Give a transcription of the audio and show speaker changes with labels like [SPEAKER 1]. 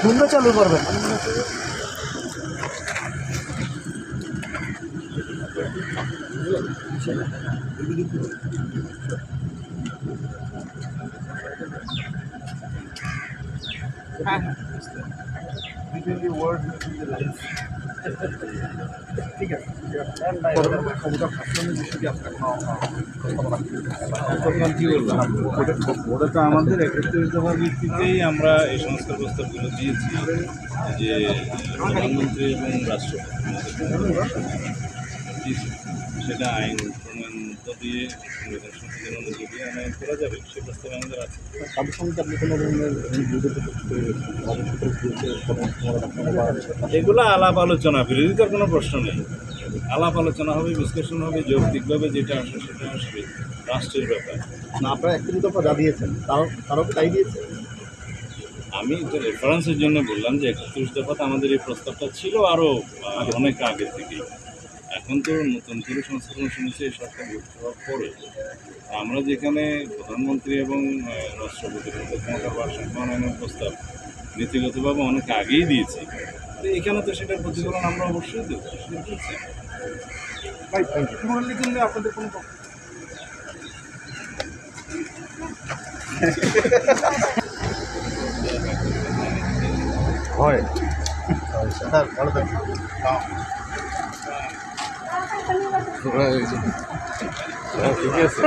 [SPEAKER 1] শূন্য চালু করবেন
[SPEAKER 2] কি বললাম ওটা ওটা তো আমাদের একত্রিশ দফার ভিত্তিতেই আমরা এই সংস্কার প্রস্তাবগুলো দিয়েছি যে প্রধানমন্ত্রী এবং রাষ্ট্রপতি সেটা আইন প্রণয়ন দিয়ে সংবিধান অনুযায়ী আইন করা যাবে সে প্রস্তাব আমাদের আছে।
[SPEAKER 1] তাদের সঙ্গে আপনি কোনো ধরনের
[SPEAKER 2] এগুলো আলাপ আলোচনা বিরোধিতার কোনো প্রশ্ন নেই। আলাপ আলোচনা হবে বিশ্লেষণ হবে যৌক্তিকভাবে যেটা আসে সেটা আসবে। রাষ্ট্রের ব্যাপার।
[SPEAKER 1] না আপনারা একত্রিশ দফা যা দিয়েছেন তাও তারাও তাই দিয়েছে?
[SPEAKER 2] আমি তো রেফারেন্সের জন্য বললাম যে একত্রিশ দফাতে আমাদের এই প্রস্তাবটা ছিল আরও অনেক আগে থেকেই। এখন তো নতুন করে সংস্করণ শুনেছি এই সরকার ভর্তি হওয়ার পরে আমরা যেখানে প্রধানমন্ত্রী এবং রাষ্ট্রপতির মধ্যে ক্ষমতার ভারসাম্য আনানোর প্রস্তাব নীতিগতভাবে অনেক আগেই দিয়েছি তো এখানে তো সেটার প্রতিফলন আমরা অবশ্যই দেবো
[SPEAKER 1] কিন্তু আপনাদের কোনো হয়। স্যার ভালো থাকবেন
[SPEAKER 2] ঠিক আছে।